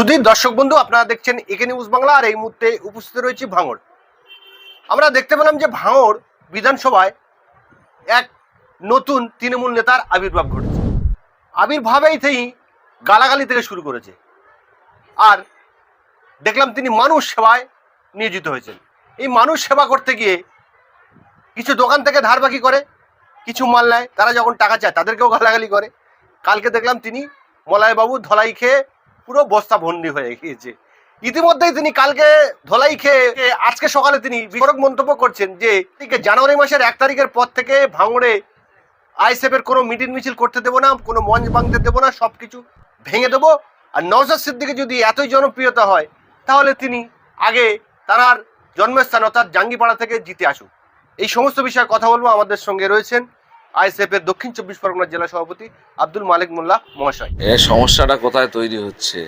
সুধীর দর্শক বন্ধু, আপনারা দেখছেন একে নিউজ বাংলা, আর এই মুহূর্তে উপস্থিত রয়েছে ভাঙড়। আমরা দেখতে পেলাম যে ভাঙড় বিধানসভায় এক নতুন তৃণমূল নেতার আবির্ভাব ঘটেছে। আবির্ভাবেই তিনি গালাগালি থেকে শুরু করেছে। আর দেখলাম তিনি মানুষ সেবায় নিয়োজিত হয়েছেন। এই মানুষ সেবা করতে গিয়ে কিছু দোকান থেকে ধার বাকি করে, কিছু মাল নেয়, তারা যখন টাকা চায়, তাদেরকেও গালাগালি করে। কালকে দেখলাম তিনি মলয়বাবু ধলাই খেয়ে পুরো বস্তা ভন্ডি হয়ে গিয়েছে। ইতিমধ্যেই তিনি কালকে ধলাই খেয়ে, আজকে সকালে তিনি বিস্ফোরক মন্তব্য করছেন যে জানুয়ারি মাসের এক তারিখের পর থেকে ভাঙড়ে আইএসএফের কোনো মিটিং মিছিল করতে দেবো না, কোনো মঞ্চ ভাঙতে দেবো না সব কিছু ভেঙে দেবো। আর নওশাদ সিদ্দিকে যদি এতই জনপ্রিয়তা হয়, তাহলে তিনি আগে তার জন্মস্থান অর্থাৎ জাঙ্গিপাড়া থেকে জিতে আসুক। এই সমস্ত বিষয়ে কথা বলব। আমাদের সঙ্গে রয়েছেন আইএসএফ দক্ষিণ চব্বিশ পরগনা জেলা সভাপতি আব্দুল মালিক মোল্লা মহাশয়। এ সমস্যাটা কোথায় তৈরি হচ্ছে?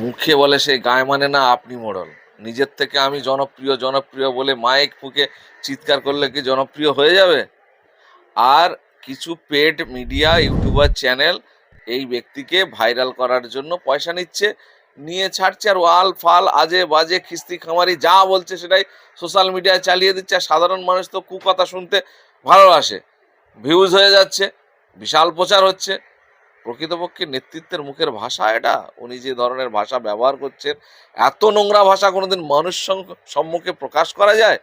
মুখে বলে সে গায়ে মানে না, আপনি মোড়ল। নিজের থেকে আমি জনপ্রিয় জনপ্রিয় বলে মাইক ফুকে চিৎকার করলে কি জনপ্রিয় হয়ে যাবে? আর কিছু পেড মিডিয়া, ইউটিউবার চ্যানেল এই ব্যক্তিকে ভাইরাল করার জন্য পয়সা নিচ্ছে, নিয়ে ছাড়ছে আর ওয়াল ফাল, আজে বাজে, খিস্তি খামারি, যা বলছে সেটাই সোশ্যাল মিডিয়ায় চালিয়ে দিচ্ছে। আর সাধারণ মানুষ তো কুকথা শুনতে ভালোবাসে। ভিউজ হয়ে যাচ্ছে, বিশাল প্রচার হচ্ছে। প্রকৃতপক্ষে নেতৃত্বের মুখের ভাষা এটা, উনি যে ধরনের ভাষা ব্যবহার করছেন, এত নোংরা ভাষা কোনোদিন মানুষ সম্মুখে প্রকাশ করা যায়?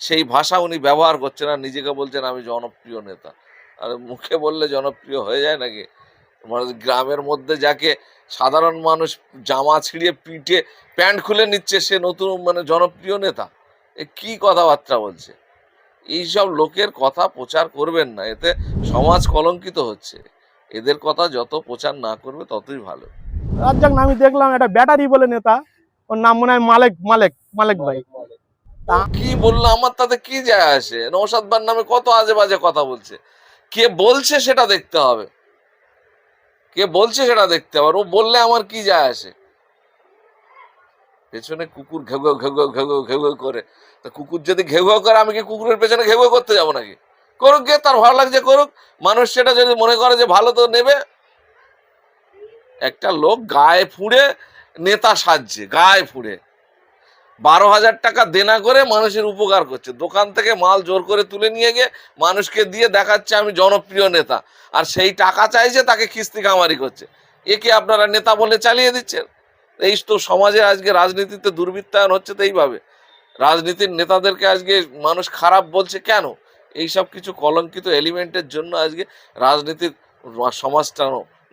সেই ভাষা উনি ব্যবহার করছেন আর নিজেকে বলছেন, আমি জনপ্রিয় নেতা। আর মুখে বললে জনপ্রিয় হয়ে যায় নাকি? মানে গ্রামের মধ্যে যাকে সাধারণ মানুষ জামা ছিঁড়িয়ে পিঠে প্যান্ট খুলে নিচ্ছে, সে নতুন মানে জনপ্রিয় নেতা? এ কি কথাবার্তা বলছে? এইসব লোকের কথা প্রচার করবেন না এতে সমাজ কলঙ্কিত হচ্ছে। এদের কথা যত প্রচার না করবে ততই ভালো। রাজ্জাক আমি দেখলাম একটা ব্যাটারি বলে নেতা ওর নাম মনে হয় মালেক মালেক মালেক ভাই। কি বলল আমার তাতে কি যায় আসে? নৌসাদ বার নামে কত আজে বাজে কথা বলছে। কে বলছে সেটা দেখতে হবে। কে বলছে সেটা দেখতে হবে। ও বললে আমার কি যায় আসে? পেছনে কুকুর ঘেউ ঘেউ ঘেউ ঘেউ করে। তা কুকুর যদি ঘেউ করে, আমি কি কুকুরের পেছনে ঘেউ করতে যাব নাকি? করুক গিয়ে তার ভালো লাগছে করুক। মানুষ সেটা যদি মনে করে যে ভালো তো নেবে। একটা লোক গায়ে ফুঁড়ে নেতা সাজছে, গায়ে ফুঁড়ে। বারো হাজার টাকা দেনা করে মানুষের উপকার করছে। দোকান থেকে মাল জোর করে তুলে নিয়ে গিয়ে মানুষকে দিয়ে দেখাচ্ছে আমি জনপ্রিয় নেতা। আর সেই টাকা চাইছে, তাকে কিস্তি কামারি করছে একে আপনারা নেতা বলে চালিয়ে দিচ্ছেন? এই তো সমাজে আজকে রাজনীতিতে দুর্বৃত্তায়ন হচ্ছে তো এইভাবে। রাজনীতির নেতাদেরকে আজকে মানুষ খারাপ বলছে কেন? এইসব কিছু কলঙ্কিত এলিমেন্টের জন্য আজকে রাজনীতির সমাজটা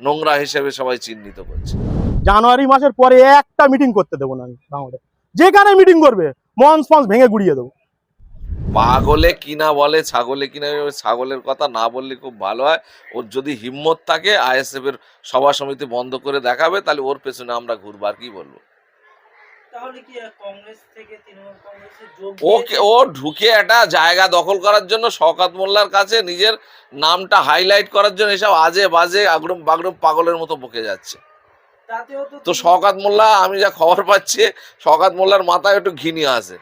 নোংরা হিসেবে সবাই চিহ্নিত করছে। জানুয়ারি মাসের পরে একটা মিটিং করতে দেবো না আমি ভাঙড়ে যেখানে মিটিং করবে মঞ্চ ফঞ্চ ভেঙে গুড়িয়ে দেবো। পাগলে কিনা বলে ছাগলে কিনা ছাগলের কথা না বললে খুব ভালো হয়। ওর যদি হিম্মত থাকে আইএসএফ এর সভা সমিতি বন্ধ করে দেখাবে তাহলে ওর পেছনে আমরা ঘুরবার কি বলব? ওকে ও ঢুকে একটা জায়গা দখল করার জন্য শওকাত মোল্লার কাছে নিজের নামটা হাইলাইট করার জন্য এসব আজে বাজে আগরম বাগরম পাগলের মতো বকে যাচ্ছে। তো তো শওকাত মোল্লা আমি যা খবর পাচ্ছি শওকাত মোল্লার মাথায় একটু ঘিনি আছে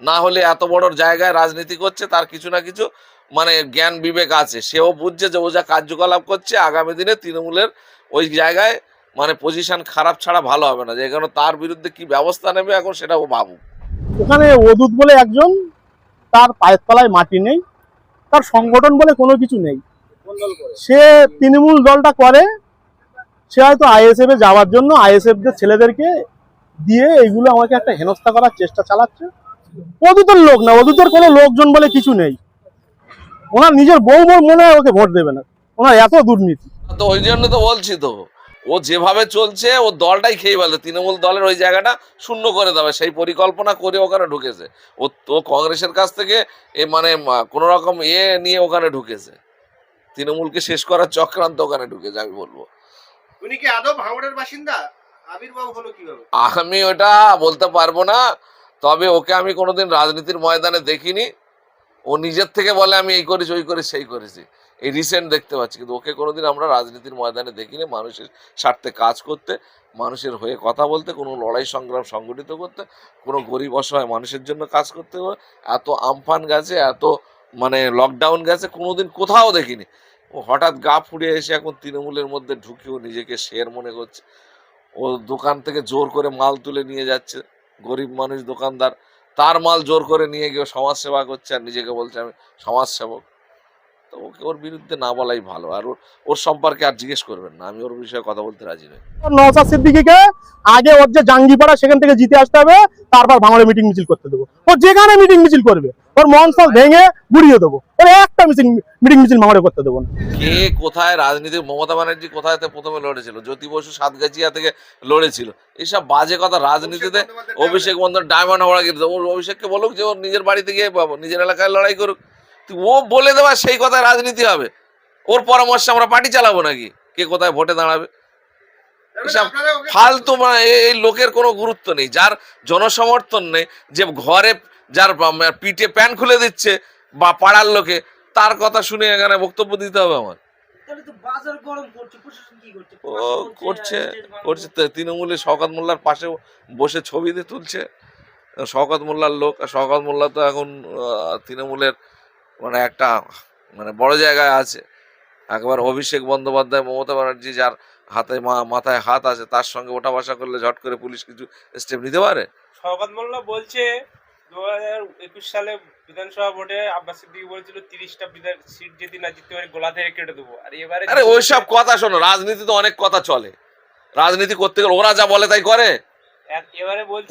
না হলে এত বড় জায়গায় রাজনীতি করছে, তার কিছু না কিছু মানে জ্ঞান বিবেক আছে। সেও বুঝছে যে ও যা কার্যকলাপ করছে, আগামী দিনে তৃণমূলের ওই জায়গায় মানে পজিশন খারাপ ছাড়া ভালো হবে না। যে কারণে তার বিরুদ্ধে কি ব্যবস্থা নেবে এখন সেটা ও ভাবুক। ওখানে অদূত বলে একজন, তার পায়ের তলায় মাটি নেই, তার সংগঠন বলে কোনো কিছু নেই। সে তৃণমূল দলটা করে, সে হয়তো আইএসএফ এ যাওয়ার জন্য আইএসএফ দের ছেলেদেরকে দিয়ে এইগুলো আমাকে একটা হেনস্থা করার চেষ্টা চালাচ্ছে। অদূতের লোক না অদূতের কোনো লোকজন বলে কিছু নেই। ওনার নিজের বউ বউ মনে হয় ওকে ভোট দেবে না। ওনার এত দুর্নীতি। তো ওই জন্য তো বলছি তো ও যেভাবে চলছে ও দলটাই খেয়ে ফেলে। তৃণমূল দলের ওই জায়গাটা শূন্য করে দেবে সেই পরিকল্পনা করে ওখানে ঢুকেছে। ও তো কংগ্রেসের কাছ থেকে এ মানে কোন রকম এ নিয়ে ওখানে ঢুকেছে। তৃণমূলকে শেষ করার চক্রান্ত ওখানে ঢুকেছে আমি বলব। উনি কি আদৌ ভাঙড়ের বাসিন্দা? আবির্ভাব হলো কীভাবে? আমি ওটা বলতে পারব না। তবে ওকে আমি কোনোদিন রাজনীতির ময়দানে দেখিনি। ও নিজের থেকে বলে, আমি এই করেছি, ওই করেছি, সেই করেছি। এই রিসেন্ট দেখতে পাচ্ছি, কিন্তু ওকে কোনোদিন আমরা রাজনীতির ময়দানে দেখিনি। মানুষের স্বার্থে কাজ করতে, মানুষের হয়ে কথা বলতে, কোনো লড়াই সংগ্রাম সংগঠিত করতে, কোনো গরিব অসহায় মানুষের জন্য কাজ করতে এত আমফান গেছে, এত মানে লকডাউন গেছে, কোনোদিন কোথাও দেখিনি। ও হঠাৎ গা ফুড়ে এসে এখন তৃণমূলের মধ্যে ঢুকেও নিজেকে শের মনে করছে। ও দোকান থেকে জোর করে মাল তুলে নিয়ে যাচ্ছে। গরিব মানুষ দোকানদার, তার মাল জোর করে নিয়ে গিয়ে সমাজসেবা করছে আর নিজেকে বলছে আমি সমাজ সেবক তো ওকে ওর বিরুদ্ধে না বলাই ভালো। আর ওর সম্পর্কে আর জিজ্ঞেস করবেন না আমি ওর বিষয়ে কথা বলতে রাজি নই। নওসাদ সিদ্দিকিকে আগে ওর যে জাঙ্গিপাড়া সেখান থেকে জিতে আসতে হবে তারপর ভাঙড়ে মিটিং মিছিল করতে দেবো। ও যেখানে মিটিং মিছিল করবে ওর মঞ্চ ভেঙে গুড়িয়ে দেবো। ওর একটা মিটিং মিটিং মিছিল ভাঙড়ে করতে দেবো না। কে কোথায় রাজনীতি মমতা ব্যানার্জি কোথায় প্রথমে লড়েছিল? জ্যোতি বসু সাতগাছিয়া থেকে লড়েছিল। এইসব বাজে কথা রাজনীতিতে অভিষেক বন্ধন ডায়মন্ড হাওড়া ওর অভিষেককে বলুক যে ওর নিজের বাড়িতে গিয়ে নিজের এলাকায় লড়াই করুক। ও বলে দেওয়া সেই কথায় রাজনীতি হবে। ওর পরামর্শে আমরা পার্টি চালাবো নাকি? কে কোথায় ভোটে দাঁড়াবে? এসব ফালতু মানে এই লোকের কোনো গুরুত্ব নেই। যার জনসমর্থন নেই যে ঘরে যার পিঠে প্যান খুলে দিচ্ছে বা পাড়ার লোকে তার কথা শুনে এখানে বক্তব্য দিতে হবে আমার। তাহলে তো বাজার গরম করছে করছে? ও করছে করছে তো তৃণমূলের শওকত মোল্লার পাশে বসে ছবি দিয়ে তুলছে। শওকত মোল্লার লোক আর শওকত মোল্লা তো এখন আহ, তৃণমূলের মানে একটা মানে বড় জায়গায় আছে। একবার অভিষেক বন্দ্যোপাধ্যায় মমতা ব্যানার্জি যার হাতে মাথায় হাত আছে তার সঙ্গে ওঠা বসা করলে ঝট করে পুলিশ কিছু স্টেপ নিতে পারে? শওকত মোল্লা বলছে দু হাজার একুশ সালে বিধানসভা ভোটে আব্বাস সিদ্দিকি বলেছিল তিরিশটা বিধান সিট যদি না জিততে পারি গোলা থেকে কেটে দেবো। আর এবারে আরে ওইসব কথা শোনো রাজনীতিতে অনেক কথা চলে। রাজনীতি করতে গেলে ওরা যা বলে তাই করে।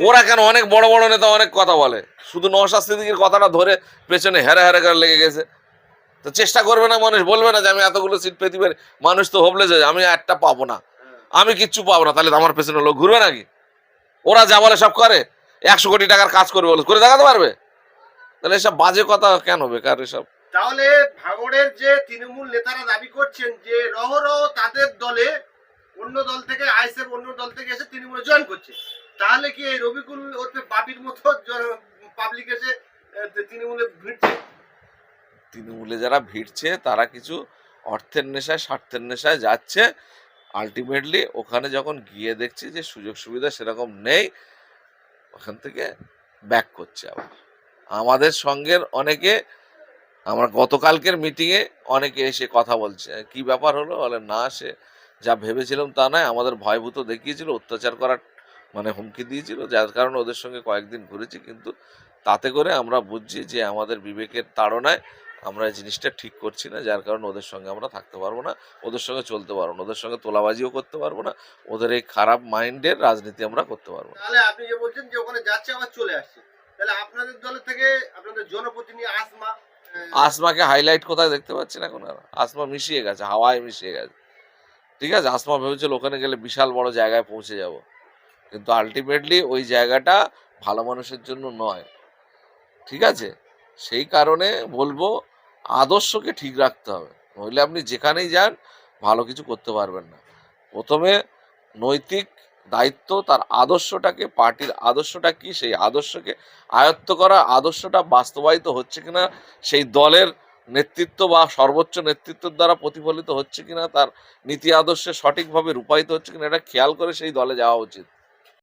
ওরা কেন? অনেক বড় বড় নেতা অনেক কথা বলে। শুধু সিদ্দিকির কথাটা ধরে পেছনে হেরে হেরে করে লেগে গেছে। তো চেষ্টা করবে না মানুষ বলবে না যে আমি এতগুলো সিট পেতে পারি। মানুষ তো হোবলে যায়। আমি একটা পাবো না। আমি কিচ্ছু পাবো না। তাহলে তো আমার পেছনে লোক ঘুরবে নাকি? ওরা যা বলে সব করে। একশো কোটি টাকার কাজ করবে বলে। করে দেখাতে পারবে? তাহলে এসব বাজে কথা কেন? হবে কার এসব। তাহলে ভাঙড়ের যে তৃণমূল নেতারা দাবি করছেন যে রহরহ তাদের দলে অন্য দল থেকে আইসেফ অন্য দল থেকে এসে তৃণমূলে জয়েন করছে। তাহলে কি এই রবিকুল ওরফে বাপির মতো পাবলিক এসে তৃণমূলে ভিড়ছে? তৃণমূলে যারা ভিড়ছে, তারা কিছু অর্থের নেশায়, স্বার্থের নেশায় যাচ্ছে। আলটিমেটলি ওখানে যখন গিয়ে দেখছি যে সুযোগ সুবিধা সেরকম নেই, ওখান থেকে ব্যাক করছে আবার। আমাদের সঙ্গের অনেকে, আমরা গতকালকের মিটিংয়ে অনেকে এসে কথা বলছে। কি ব্যাপার হলো? বলে, না, সে যা ভেবেছিলাম তা নয়। আমাদের ভয়ভূত দেখিয়েছিল। অত্যাচার করার মানে হুমকি দিয়েছিল যার কারণে ওদের সঙ্গে কয়েকদিন ঘুরেছি কিন্তু তাতে করে আমরা বুঝছি যে আমাদের বিবেকের তাড়নায় আমরা এই জিনিসটা ঠিক করছি না যার কারণে ওদের সঙ্গে আমরা থাকতে পারব না ওদের সঙ্গে চলতে পারব না ওদের সঙ্গে তোলাবাজিও করতে পারব না ওদের এই খারাপ মাইন্ডের রাজনীতি আমরা করতে পারব না। তাহলে আপনি যে বলছেন যে ওখানে যাচ্ছে আবার চলে আসছে তাহলে আপনাদের দলের থেকে আপনাদের জনপ্রতিনিধি আসমা আসমাকে হাইলাইট কোথায় দেখতে পাচ্ছেন এখন আর? আসমা মিশিয়ে গেছে হাওয়ায় মিশিয়ে গেছে। ঠিক আছে আসমা ভেবেছিল ওখানে গেলে বিশাল বড় জায়গায় পৌঁছে যাব। কিন্তু আলটিমেটলি ওই জায়গাটা ভালো মানুষের জন্য নয়। ঠিক আছে? সেই কারণে বলব আদর্শকে ঠিক রাখতে হবে। নইলে আপনি যেখানেই যান, ভালো কিছু করতে পারবেন না। প্রথমে নৈতিক দায়িত্ব তার আদর্শটাকে, পার্টির আদর্শটা কি, সেই আদর্শকে আয়ত্ত করা, আদর্শটা বাস্তবায়িত হচ্ছে কিনা, সেই দলের নেতৃত্ব বা সর্বোচ্চ নেতৃত্বের দ্বারা প্রতিফলিত হচ্ছে কিনা, তার নীতি আদর্শে সঠিকভাবে রূপায়িত হচ্ছে কিনা, এটা খেয়াল করে সেই দলে যাওয়া উচিত।